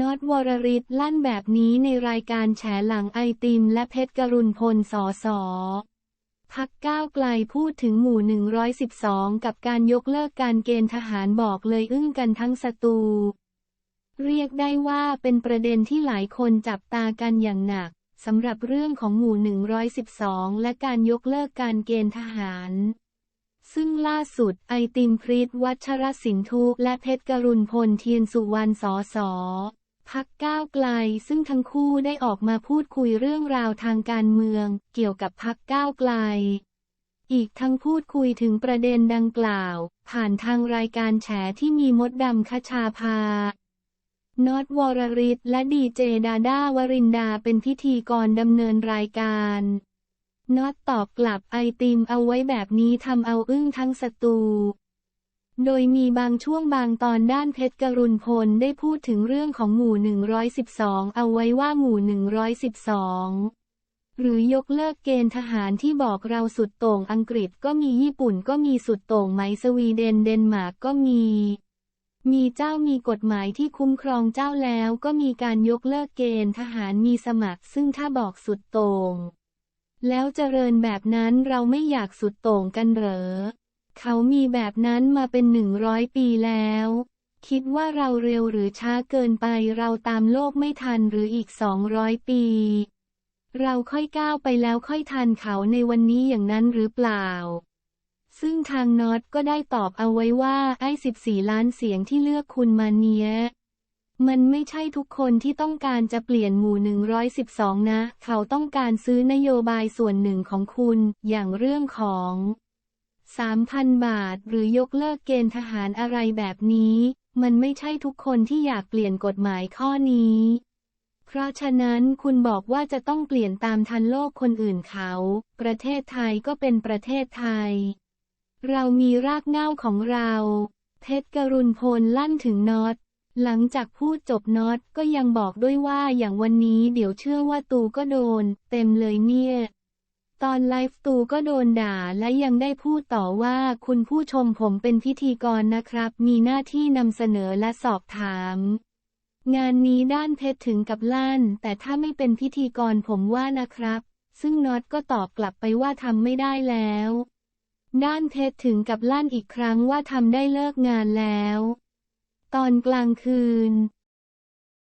น็อตวรริศลั่นแบบนี้ในรายการแฉหลังไอติมและเพชรกรุณพลสอสอพักก้าวไกลพูดถึงหมู่ 112 กับการยกเลิกการเกณฑ์ทหารบอกเลยอึ้งกันทั้งสตู เรียกได้ว่าเป็นประเด็นที่หลายคนจับตากันอย่างหนักสำหรับเรื่องของหมู่ 112 และการยกเลิกการเกณฑ์ทหาร ซึ่งล่าสุดไอติมพริตวัชรสินทุและเพชรกรุณพลเทียนสุวรรณสอสอ พักก้าวไกลซึ่งทั้งคู่ได้ออกมาพูดคุยเรื่องราวทางการเมือง เกี่ยวกับพักก้าวไกล อีกทั้งพูดคุยถึงประเด็นดังกล่าว ผ่านทางรายการแฉที่มีมดดำคชาภานอตวรริศและดีเจดาด้าวรินดาเป็นพิธีกรดำเนินรายการน็อตตอบกลับไอติมเอาไว้แบบนี้ทำเอาอึ้งทั้งสตู โดยมีบางช่วงบางตอนด้านเพชรกรุณพลได้พูดถึงเรื่องของหมู่ 112 เอาไว้ว่าหมู่ 112 หรือยกเลิกเกณฑ์ทหารที่บอกเราสุดโต่งอังกฤษก็มีญี่ปุ่นก็มีสุดโต่งไหมสวีเดนเดนมาร์กก็มี มีเจ้ามีกฎหมายที่คุ้มครองเจ้าแล้วก็มีการยกเลิกเกณฑ์ทหารมีสมัคร ซึ่งถ้าบอกสุดโต่งแล้วเจริญแบบนั้นเราไม่อยากสุดโต่งกันเหรอ เขามีแบบนั้นมาเป็นหนึ่งร้อยปีแล้ว คิดว่าเราเร็วหรือช้าเกินไปเราตามโลกไม่ทันหรืออีกสองร้อยปี เราค่อยก้าวไปแล้วค่อยทันเขาในวันนี้อย่างนั้นหรือเปล่า ซึ่งทางน็อตก็ได้ตอบเอาไว้ว่าไอ้14ล้านเสียงที่เลือกคุณมาเนี้ยมันไม่ใช่ทุกคนที่ต้องการจะเปลี่ยนหมู่ 112 นะ เขาต้องการซื้อนโยบายส่วนหนึ่งของคุณ อย่างเรื่องของ 3,000 บาท หรือยกเลิกเกณฑ์ทหารอะไรแบบนี้ มันไม่ใช่ทุกคนที่อยากเปลี่ยนกฎหมายข้อนี้ เพราะฉะนั้นคุณบอกว่าจะต้องเปลี่ยนตามทันโลกคนอื่นเขา ประเทศไทยก็เป็นประเทศไทย เรามีรากเหง้าของเรา เพชรกรุณพลลั่นถึงน็อตหลังจากพูดจบน็อตก็ยังบอกด้วยว่าอย่างวันนี้เดี๋ยวเชื่อว่าตูก็โดน เต็มเลยเนี่ย ตอนไลฟ์ตูก็โดนด่าและยังได้พูดต่อว่าคุณผู้ชมผมเป็นพิธีกรนะครับ มีหน้าที่นำเสนอและสอบถาม งานนี้ด้านเพชรถึงกับลั่น แต่ถ้าไม่เป็นพิธีกรผมว่านะครับ ซึ่งน็อตก็ตอบกลับไปว่าทำไม่ได้แล้ว ด้านเพชรถึงกับลั่นอีกครั้งว่าทำได้เลิกงานแล้ว ตอนกลางคืน